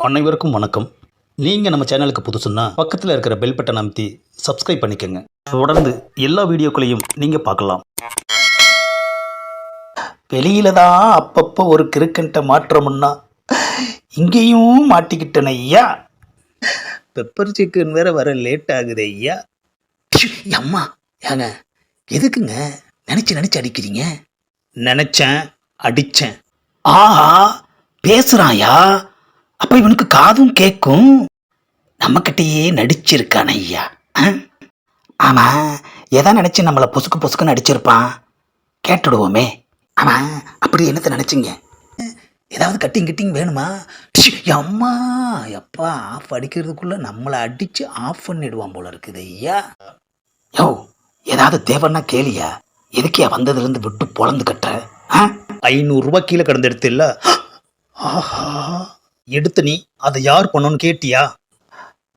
அனைவருக்கும் வணக்கம். நீங்கள் நம்ம சேனலுக்கு புதுசுன்னா பக்கத்தில் இருக்கிற பெல் பட்டன் அமைத்தி சப்ஸ்கிரைப் பண்ணிக்கோங்க. தொடர்ந்து எல்லா வீடியோக்களையும் நீங்கள் பார்க்கலாம். வெளியில தான் அப்பப்போ ஒரு கிறுக்கன்ட்ட மாற்றமுன்னா இங்கேயும் மாட்டிக்கிட்டன ஐயா. பெப்பர் சிக்கன் வேற வர லேட் ஆகுது ஐயா. அம்மா ஏங்க எதுக்குங்க? நினச்சி நினச்சி அடிக்கிறீங்க? நினச்சேன் அடித்தேன் ஆஹா பேசுகிறாயா அப்போ இவனுக்கு காதும் கேட்கும் நம்மக்கிட்டேயே நடிச்சிருக்கான் ஐயா. ஆமாம் எதை நினச்சி நம்மளை பொசுக்கு பொசுக்குன்னு அடிச்சிருப்பான். கேட்டுடுவோமே. ஆமாம் அப்படி என்னத்தை நினச்சிங்க? ஏதாவது கட்டிங் கிட்டிங் வேணுமா? அம்மா எப்பா ஆஃப் அடிக்கிறதுக்குள்ளே நம்மளை அடித்து ஆஃப் பண்ணிடுவான் போல இருக்குது ஐயா. யோ ஏதாவது தேவைன்னா கேளியா? எதுக்கியா வந்ததுலேருந்து விட்டு பொழந்து கட்டுற? ஐநூறுரூவா கீழே கிடந்து எடுத்து இல்லை ஆஹா. எடுத்து நீ அதை யார் பண்ணோன்னு கேட்டியா?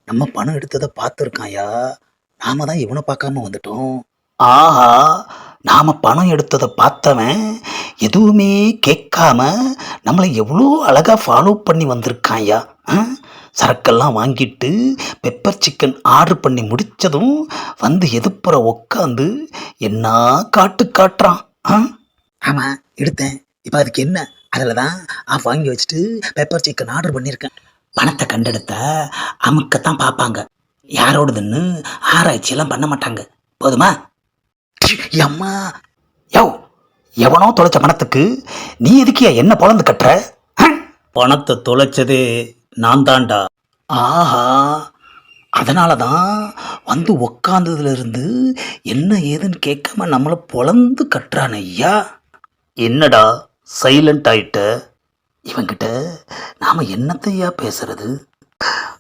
நம்ம பணம் எடுத்ததை பார்த்துருக்காயா? நாம தான் இவனை பார்க்காம வந்துட்டோம். ஆஹா நாம பணம் எடுத்ததை பார்த்தவன் எதுவுமே கேட்காம நம்மளை எவ்வளோ அழகாக ஃபாலோ பண்ணி வந்திருக்காயா? ஆ? சரக்கெல்லாம் வாங்கிட்டு பெப்பர் சிக்கன் ஆர்டர் பண்ணி முடித்ததும் வந்து எதுப்புற உக்காந்து என்ன காட்டு காட்டுறான்? ஆ? எடுத்தேன். இப்போ அதுக்கு என்ன? அதில் தான் வாங்கி வச்சுட்டு பெப்பர் சிக்கன் ஆர்டர் பண்ணியிருக்கேன் பணத்தை கண்டெடுத்த அமுக்கத்தான் பார்ப்பாங்க. யாரோடதுன்னு ஆராய்ச்சியெல்லாம் பண்ண மாட்டாங்க. போதுமா? அம்மா யோ எவனோ தொலைச்ச பணத்துக்கு நீ எதுக்கியா என்ன பொழந்து கட்டுற? பணத்தை தொலைச்சதே நான் தான்டா. ஆஹா அதனால தான் வந்து உக்காந்ததுல இருந்து என்ன ஏதுன்னு கேட்காம நம்மளை பொழந்து கட்டுறான் ஐயா. என்னடா? சைலண்ட் ஆயிட்ட. இவங்கிட்ட நாம் என்னத்தையா பேசுறது?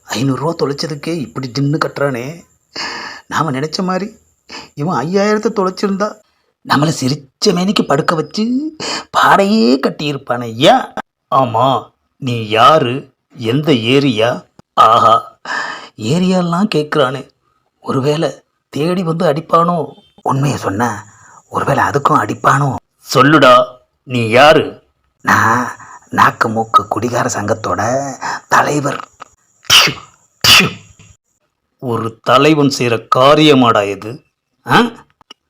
ஐநூறுரூவா தொலைச்சதுக்கே இப்படி தின்னு கட்டுறானே. நாம் நினச்ச மாதிரி இவன் ஐயாயிரத்தை தொலைச்சிருந்தா நம்மளை சிரிச்ச மேனிக்கு படுக்க வச்சு பாடையே கட்டியிருப்பான். ஐயா. ஆமாம் நீ யாரு? எந்த ஏரியா? ஆஹா ஏரியாலாம் கேட்குறானே ஒருவேளை தேடி வந்து அடிப்பானோ? உண்மையை சொன்ன. ஒருவேளை அதுக்கும் அடிப்பானோ? சொல்லுடா. நீ யாரு? நான் நாக்கு மூக்கு குடிகார சங்கத்தோட தலைவர். ஒரு தலைவன் செய்கிற காரியமாடா இது? ஆ?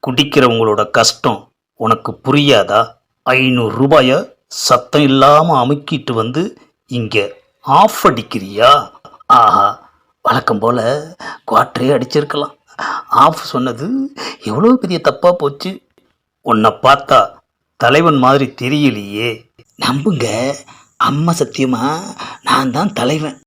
குடிக்கிறவங்களோட கஷ்டம் உனக்கு புரியாதா? ஐநூறு ரூபாய சத்தம் இல்லாமல் அமுக்கிட்டு வந்து இங்கே ஆஃப் அடிக்கிறியா? ஆஹா வழக்கம் போல் குவாட்டரே அடிச்சிருக்கலாம். ஆஃப் சொன்னது எவ்வளோ பெரிய தப்பாக போச்சு. உன்னை பார்த்தா தலைவன் மாதிரி தெரியலையே. நம்புங்க அம்மா சத்தியமா நான் தான் தலைவன்.